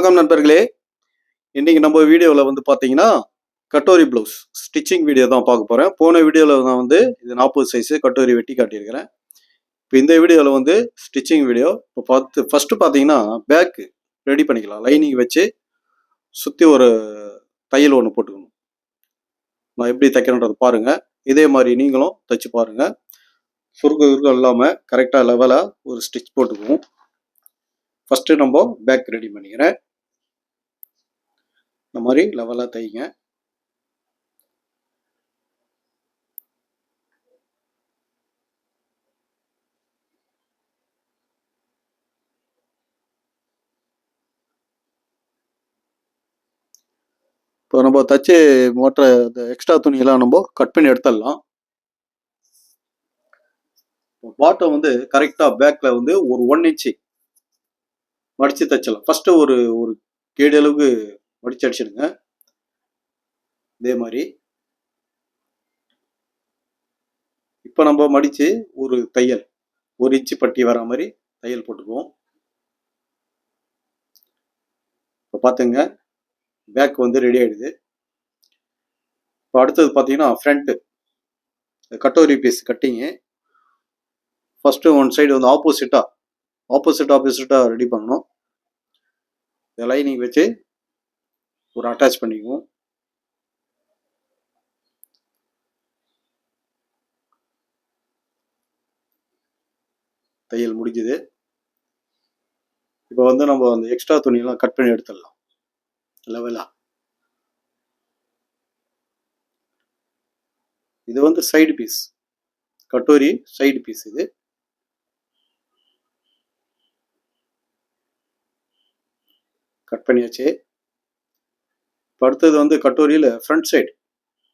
வணக்கம் நண்பர்களே. இன்னைக்கு நம்ம வீடியோவில் வந்து பார்த்தீங்கன்னா கட்டோரி ப்ளவுஸ் ஸ்டிச்சிங் வீடியோ தான் பார்க்க போகிறேன் போன வீடியோவில் நான் வந்து இது நாற்பது சைஸு கட்டோரி வெட்டி காட்டியிருக்கிறேன். இப்போ இந்த வீடியோவில் வந்து ஸ்டிச்சிங் வீடியோ இப்போ பார்த்து ஃபஸ்ட்டு பார்த்தீங்கன்னா பேக்கு ரெடி பண்ணிக்கலாம். லைனிங் வச்சு சுற்றி ஒரு தையல் ஒன்று போட்டுக்கணும். நான் எப்படி தைக்கிறேன்றது பாருங்கள் இதே மாதிரி நீங்களும் தைச்சு பாருங்கள் சுருக்கு சுருக்கம் இல்லாமல் கரெக்டாக லெவலாக ஒரு ஸ்டிச் போட்டுக்குவோம். ஃபஸ்ட்டு நம்ம பேக் ரெடி பண்ணிக்கிறேன். இந்த மாதிரி லெவலாக தைங்க. இப்போ நம்ம தச்சு மோட்டர் இந்த எக்ஸ்ட்ரா துணியெல்லாம் நம்ம கட் பண்ணி எடுத்துடலாம். பாட்டம் வந்து கரெக்டாக பேக்கில் வந்து ஒரு ஒன் இன்ச்சு மடித்து தைச்சலாம் ஃபஸ்ட்டு ஒரு ஒரு கேடு அளவுக்கு மடிச்சு அடிச்சிடுங்க இதே மாதிரி. இப்போ நம்ம மடித்து ஒரு தையல் ஒரு இன்ச்சு பட்டி வர மாதிரி தையல் போட்டுக்குவோம். இப்போ பார்த்துங்க பேக் வந்து ரெடி ஆகிடுது இப்போ அடுத்தது பார்த்தீங்கன்னா front katori piece cutting first one side வந்து ஆப்போசிட்டாக ஆப்போசிட் ஆப்போசிட்டாக ரெடி பண்ணணும். இந்த லைனிங் வச்சு ஒரு அட்டாச் பண்ணிக்குவோம். தையல் முடிஞ்சுது. இப்போ வந்து நம்ம அந்த எக்ஸ்ட்ரா துணியெல்லாம் கட் பண்ணி எடுத்துடலாம். லெவலாக இது வந்து side piece katori side piece இது. கட் பண்ணியாச்சு. இப்போ அடுத்தது வந்து கட்டோரியில் ஃப்ரண்ட் சைடு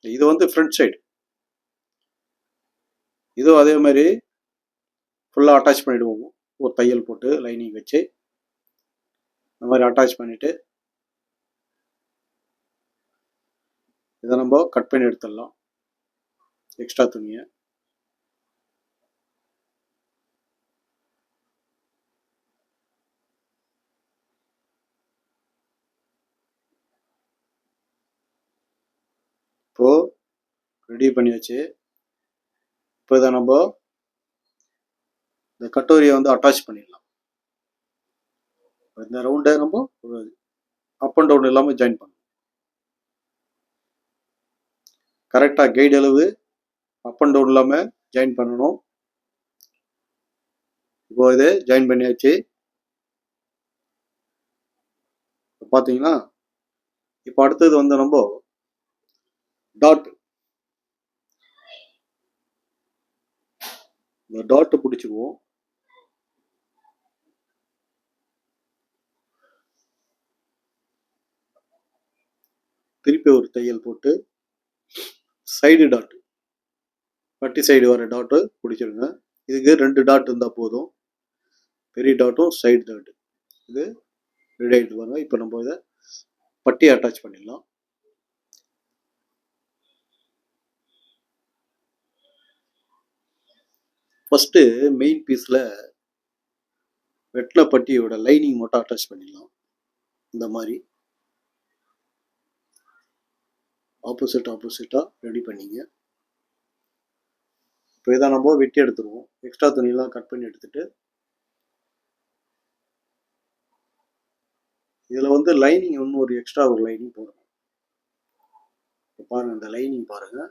இது வந்து ஃப்ரண்ட் சைடு இதுவும் அதே மாதிரி ஃபுல்லாக அட்டாச் பண்ணிவிடுவோம் ஒரு தையல் போட்டு லைனிங் வச்சு. இந்த மாதிரி அட்டாச் பண்ணிவிட்டு இதை நம்ம கட் பண்ணி எடுத்துடலாம். எக்ஸ்ட்ரா துணியை இப்போ ரெடி பண்ணியாச்சு இப்போ இதை நம்ம இந்த கட்டோரியை வந்து அட்டாச் பண்ணிடலாம். இந்த ரவுண்டை நம்ம ஒரு அப் அண்ட் டவுன் இல்லாமல் ஜாயின் பண்ணணும் கரெக்டாக கைடு அளவு அப் அண்ட் டவுன் இல்லாமல் ஜாயின் பண்ணணும். இப்போ இது ஜாயின் பண்ணியாச்சு. பார்த்தீங்கன்னா இப்போ அடுத்தது வந்து நம்ம டாட் இந்த டாட்டை பிடிச்சிக்குவோம். திருப்பி ஒரு தையல் போட்டு சைடு டாட் பட்டி சைடு வர டாட்டு பிடிச்சிருங்க. இதுக்கு ரெண்டு டாட் இருந்தால் போதும். பெரிய டாட்டும் சைடு டாட்டு இது ரெடி ஆகிட்டு வாங்க இப்போ நம்ம இதை பட்டி அட்டாச் பண்ணிடலாம். ஃபஸ்ட்டு மெயின் பீஸில் வெட்டின பட்டியோட லைனிங் மட்டும் அட்டாச் பண்ணிடலாம். இந்த மாதிரி. ஆப்போசிட் ஆப்போசிட்டாக ரெடி பண்ணிங்க. இப்போ இதை நம்ம வெட்டி எடுத்துருவோம். எக்ஸ்ட்ரா துணியெல்லாம் கட் பண்ணி எடுத்துட்டு. இதில் வந்து லைனிங் இன்னும் ஒரு எக்ஸ்ட்ரா ஒரு லைனிங் போடணும். இப்போ பாருங்கள் இந்த லைனிங் பாருங்கள்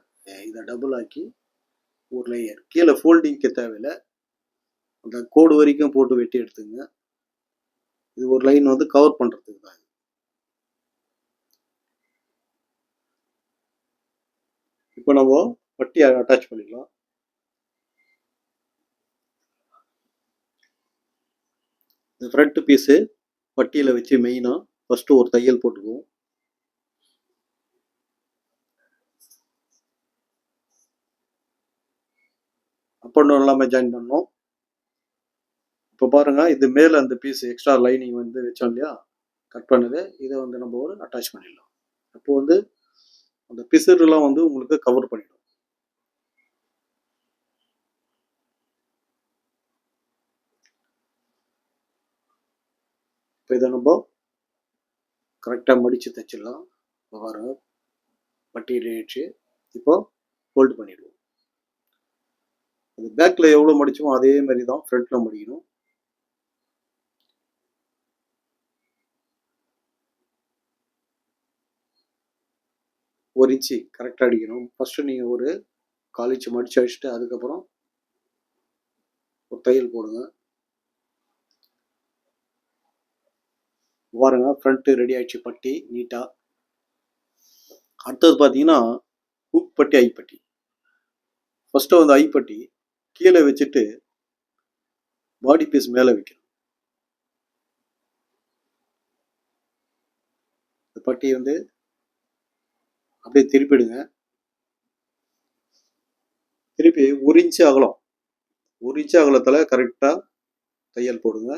இதை டபுள் ஆக்கி ஒரு லேயர் கீழே ஃபோல்டிங்க்கு தேவையில்லை. அந்த கோடு வரைக்கும் போட்டு வெட்டி எடுத்துங்க. இது ஒரு லைன் வந்து கவர் பண்ணுறதுக்கு தான் இப்போ நம்ம பட்டி அட்டாச் பண்ணிக்கலாம் இந்த ஃப்ரண்ட் பீஸு பட்டியில் வச்சு மெயினாக ஃபஸ்ட்டு ஒரு தையல் போட்டுக்குவோம். அப் எல்லாமே ஜாயின் பண்ணோம். இப்போ பாருங்க இது மேலே அந்த பீஸ் எக்ஸ்ட்ரா லைனிங் வந்து வச்சோம் இல்லையா? கட் பண்ணது. இதை வந்து நம்ம ஒரு அட்டாச் பண்ணிடலாம். அப்போது வந்து அந்த பிசுறுலாம் வந்து உங்களுக்கு கவர் பண்ணிடும். இப்போ இதை நம்ம கரெக்டாக மடித்து தைச்சிடலாம். இப்போ பாருங்க. பட்டி ஆயிடுச்சு இப்போ ஃபோல்டு பண்ணிடுவோம். அது பேக்கில் எவ்வளோ மடிச்சோமோ அதே மாதிரி தான் ஃப்ரண்ட்டில் மடிக்கணும். ஒரு இன்ச்சு கரெக்டாக அடிக்கணும். ஃபஸ்ட்டு நீங்கள் ஒரு கால் இன்ச்சு மடிச்சு அடிச்சுட்டு அதுக்கப்புறம் ஒரு தையல் போடுங்க. பாருங்க ஃப்ரண்ட்டு ரெடி ஆயிடுச்சு பட்டி நீட்டாக அடுத்தது பார்த்தீங்கன்னா ஹூக் பட்டி ஐப்பட்டி ஃபஸ்ட்டு வந்து ஐப்பட்டி கீழே வச்சுட்டு பாடி பீஸ் மேலே வைக்கணும். இந்த பட்டி வந்து அப்படியே திருப்பிடுங்க. திருப்பி ஒரு இன்ச்சு அகலம். ஒரு இன்ச்சு அகலத்தில் கரெக்டாக தையல் போடுங்க.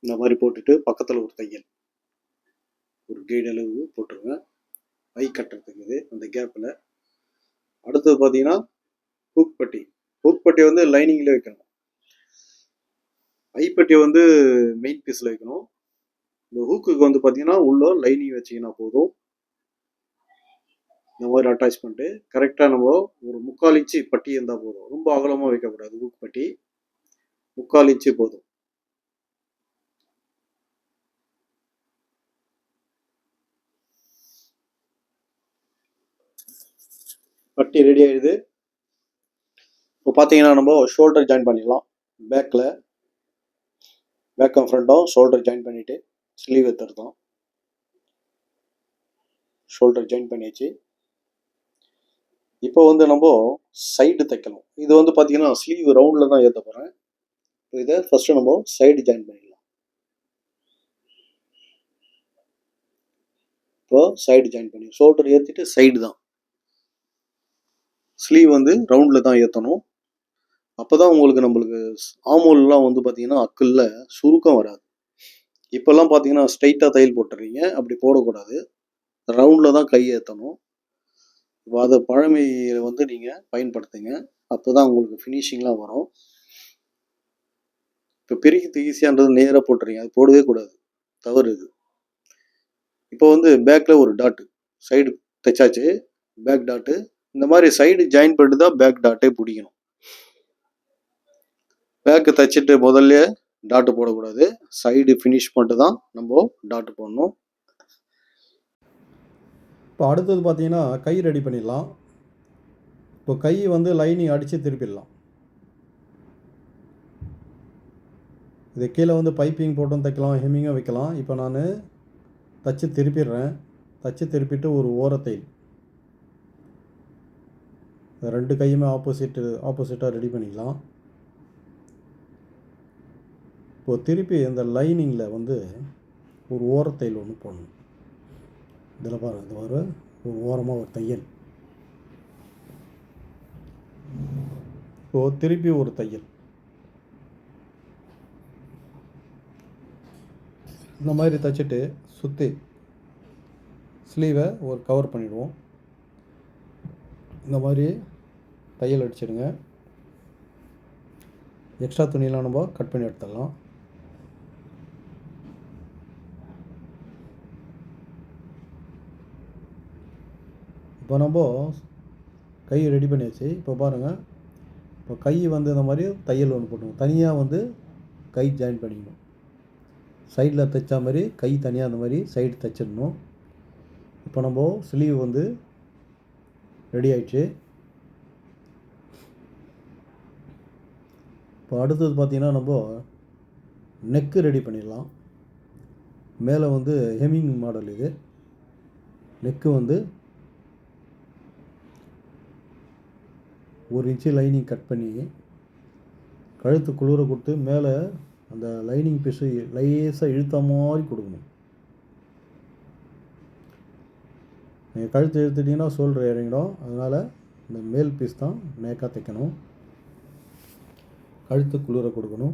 இந்த மாதிரி போட்டுட்டு பக்கத்தில் ஒரு தையல். ஒரு கைடு அளவு போட்டுருங்க. ஐ கட்டுறதுக்கு அந்த கேப்பில் அடுத்தது பார்த்தீங்கன்னா ஹூக் பட்டி ஹூக் பட்டி வந்து லைனிங்கில் வைக்கணும். ஐப்பட்டியை வந்து மெயின் பீஸில் வைக்கணும். இந்த ஹூக்குக்கு வந்து பார்த்தீங்கன்னா உள்ள லைனிங் வச்சிங்கன்னா போதும். இந்த மாதிரி அட்டாச் பண்ணிட்டு கரெக்டாக நம்ம ஒரு முக்கால் இன்ச்சு பட்டி இருந்தால் போதும். ரொம்ப அகலமாக வைக்கக்கூடாது ஹூக் பட்டி முக்கால் இன்ச்சு போதும். வட்டி ரெடி ஆயிடுது. இப்போ பார்த்தீங்கன்னா நம்ம ஷோல்டர் ஜாயின் பண்ணிடலாம். பேக்கில் பேக்கும் ஃப்ரண்ட்டும் ஷோல்டர் ஜாயின் பண்ணிவிட்டு ஸ்லீவ் எடுத்துருந்தோம் ஷோல்டர் ஜாயின் பண்ணியாச்சு. இப்போ வந்து நம்ம சைடு தைக்கணும் இது வந்து பார்த்தீங்கன்னா ஸ்லீவ் ரவுண்டில் தான் ஏற்ற போகிறேன் இப்போ இதை ஃபஸ்ட்டு நம்ம சைடு ஜாயின் பண்ணிடலாம். இப்போ சைடு ஜாயின் பண்ணி ஷோல்டர் ஏற்றிட்டு சைடு தான். ஸ்லீவ் வந்து ரவுண்டில் தான் ஏற்றணும் அப்போ தான் உங்களுக்கு நம்மளுக்கு ஆமோல்லாம் வந்து பார்த்தீங்கன்னா அக்கிளில் சுருக்கம் வராது. இப்போல்லாம் பார்த்தீங்கன்னா ஸ்ட்ரைட்டாக தையல் போட்டுறீங்க. அப்படி போடக்கூடாது. ரவுண்டில் தான் கை ஏற்றணும் இப்போ அதை பழமையை வந்து நீங்கள் பயன்படுத்துங்க. அப்போ தான் உங்களுக்கு ஃபினிஷிங்லாம் வரும். இப்போ பிரிக்கிறது ஈஸியான்றது நேராக போட்டுறீங்க. அது போடவே கூடாது. தவறு இது. இப்போ வந்து பேக்கில் ஒரு டாட்டு சைடு தைச்சாச்சு. பேக் டாட்டு இந்த மாதிரி சைடு ஜாயின் பண்ணிட்டு தான் பேக் டாட்டே பிடிக்கணும். பேக்கு தைச்சிட்டு முதல்ல டாட்டு போடக்கூடாது. சைடு ஃபினிஷ் பண்ணிட்டு தான் நம்ம டாட்டு போடணும். இப்போ அடுத்தது பார்த்தீங்கன்னா கை ரெடி பண்ணிடலாம். இப்போ கை வந்து லைனிங் அடித்து திருப்பிடலாம். இது கீழே வந்து பைப்பிங் போட்டும் தைக்கலாம் ஹெம்மிங்கும் வைக்கலாம். இப்போ நான் தச்சு திருப்பிடுறேன். தச்சு திருப்பிட்டு ஒரு ஓரத்தை ரெண்டு கையுமே ஆப்போசிட்டு ஆப்போசிட்டாக ரெடி பண்ணிக்கலாம். இப்போது திருப்பி இந்த லைனிங்கில் வந்து ஒரு ஓரத்தையில் ஒன்று போடணும். இதில் பாருங்க இது ஒரு ஒரு ஓரமாக ஒரு தையல். இப்போது திருப்பி ஒரு தையல். இந்த மாதிரி தைச்சிட்டு சுற்றி ஸ்லீவை ஒரு கவர் பண்ணிவிடுவோம் இந்த மாதிரி தையல் அடிச்சிடுங்க. எக்ஸ்ட்ரா துணியெலாம் நம்ம கட் பண்ணி எடுத்துடலாம். இப்போ நம்ம கை ரெடி பண்ணியாச்சு. இப்போ பாருங்கள் இப்போ கை வந்து இந்த மாதிரி தையல் ஒன்று போட்டுக்கணும். தனியாக வந்து கை ஜாயின் பண்ணிக்கணும். சைடில் தைச்சா மாதிரி கை தனியாக அந்த மாதிரி சைடு தைச்சிடணும். இப்போ நம்ம ஸ்லீவ் வந்து ரெடி ஆயிடுச்சு. இப்போ அடுத்தது பார்த்திங்கன்னா நம்ம நெக்கு ரெடி பண்ணிடலாம். மேலே வந்து ஹெமிங் மாடல் இது. நெக்கு வந்து ஒரு இன்ச்சு லைனிங் கட் பண்ணி கழுத்து குளிர கொடுத்து மேலே அந்த லைனிங் பீஸு லேசாக இழுத்த மாதிரி கொடுக்கணும். நீங்கள் கழுத்து இழுத்துட்டிங்கன்னா ஷோல்டர் இறங்கிடும். அதனால் இந்த மேல் பீஸ் தான் நேக்காக தைக்கணும். கழுத்து குளிர கொடுக்கணும்.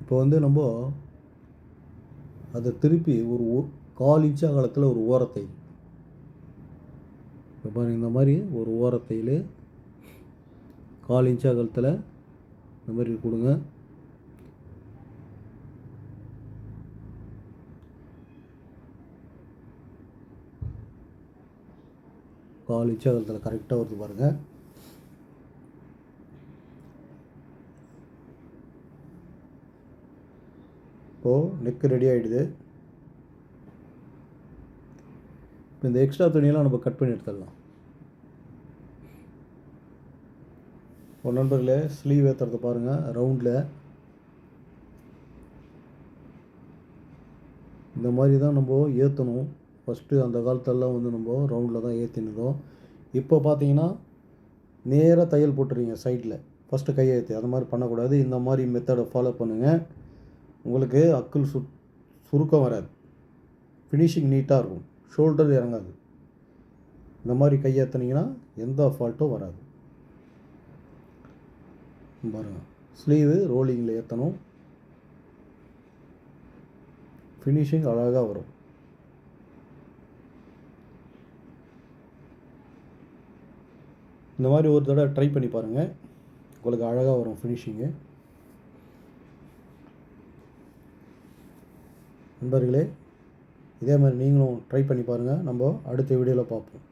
இப்போ வந்து நம்ம அதை திருப்பி ஒரு ஓ- கால் இன்ச்சு அகலத்தில் ஒரு ஓரத்தை. இப்போ இந்த மாதிரி ஒரு ஓரத்தையில் கால் இன்ச் அகலத்தில் இந்த மாதிரி கொடுங்க. கால் இன்ச் அகலத்தில் கரெக்டாக வருது பாருங்கள் இப்போது நெக்கு ரெடி ஆகிடுது இப்போ இந்த எக்ஸ்ட்ரா துணியெல்லாம் நம்ம கட் பண்ணி எடுத்துடலாம். ஒரு நண்பர்களே ஸ்லீவ் ஏற்றுறத பாருங்கள் ரவுண்டில் இந்த மாதிரி தான் நம்ம ஏற்றணும் ஃபஸ்ட்டு அந்த காலத்தெல்லாம் வந்து நம்ம ரவுண்டில் தான் ஏற்றினதோம் இப்போ பார்த்தீங்கன்னா நேராக தையல் போட்டுறீங்க சைடில் ஃபஸ்ட்டு கையெழுத்து ஏற்றி அந்த மாதிரி பண்ணக்கூடாது. இந்த மாதிரி மெத்தடை ஃபாலோ பண்ணுங்கள் உங்களுக்கு அக்குள் சு சுருக்கம் வராது. ஃபினிஷிங் நீட்டாக இருக்கும். ஷோல்டர் இறங்காது. இந்த மாதிரி கையேற்றினீங்கன்னா எந்த ஃபால்ட்டும் வராது. பாருங்க. ஸ்லீவு ரோலிங்கில் ஏற்றணும் ஃபினிஷிங் அழகாக வரும். இந்த மாதிரி ஒரு தடவை ட்ரை பண்ணி பாருங்கள் உங்களுக்கு அழகாக வரும் ஃபினிஷிங்கு நண்பர்களே இதே மாதிரி நீங்களும் ட்ரை பண்ணி பாருங்கள் நம்ம அடுத்த வீடியோவில் பார்ப்போம்.